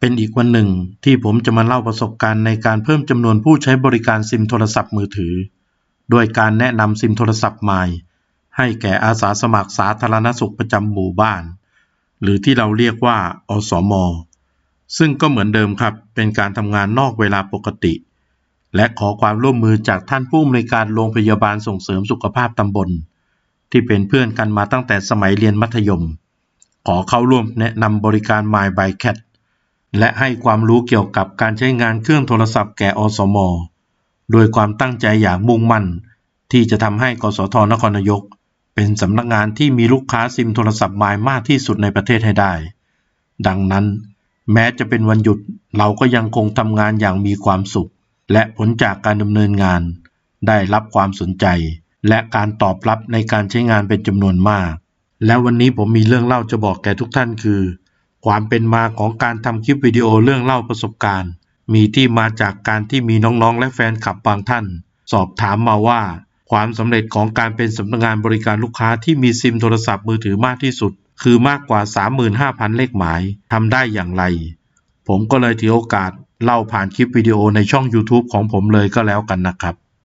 เป็นอีกวันหนึ่งที่ผมจะมาเล่าประสบการณ์ในการเพิ่มจำนวนผู้ใช้บริการซิมโทรศัพท์มือถือ โดยการแนะนำซิมโทรศัพท์ใหม่ ให้แก่อาสาสมัครสาธารณสุขประจำหมู่บ้าน หรือที่เราเรียกว่า อสม ซึ่งก็เหมือนเดิมครับ เป็นการทำงานนอกเวลาปกติ และขอความร่วมมือจากท่านผู้อำนวยการโรงพยาบาลส่งเสริมสุขภาพตำบล ที่เป็นเพื่อนกันมาตั้งแต่สมัยเรียนมัธยม ขอเข้าร่วมแนะนำบริการ My by Cat และให้ความรู้เกี่ยวกับการใช้งานเครื่องโทรศัพท์แก่อสม โดยความตั้งใจอย่างมุ่งมั่น ที่จะทำให้กสทนครนายก เป็นสำนักงานที่มีลูกค้าซิมโทรศัพท์มายมากที่สุดในประเทศให้ได้ ดังนั้น แม้จะเป็นวันหยุดเราก็ยังคงทำงานอย่างมีความสุข และผลจากการดำเนินงาน ได้รับความสนใจ และการตอบรับในการใช้งานเป็นจำนวนมาก และวันนี้ผมมีเรื่องเล่าจะบอกแก่ทุกท่านคือ ความเป็นมาของการทำคลิปวิดีโอเรื่องเล่าประสบการณ์ มีที่มาจากการที่มีน้องๆ และแฟนคลับบางท่าน สอบถามมาว่า ความสำเร็จของการเป็นสำนักงานบริการลูกค้าที่มีซิมโทรศัพท์มือถือมากที่สุด คือมากกว่า 35,000 เลขหมายทำได้อย่างไร ผมก็เลยถือโอกาสเล่าผ่านคลิปวิดีโอในช่อง YouTube ของผมเลยก็แล้วกันนะครับ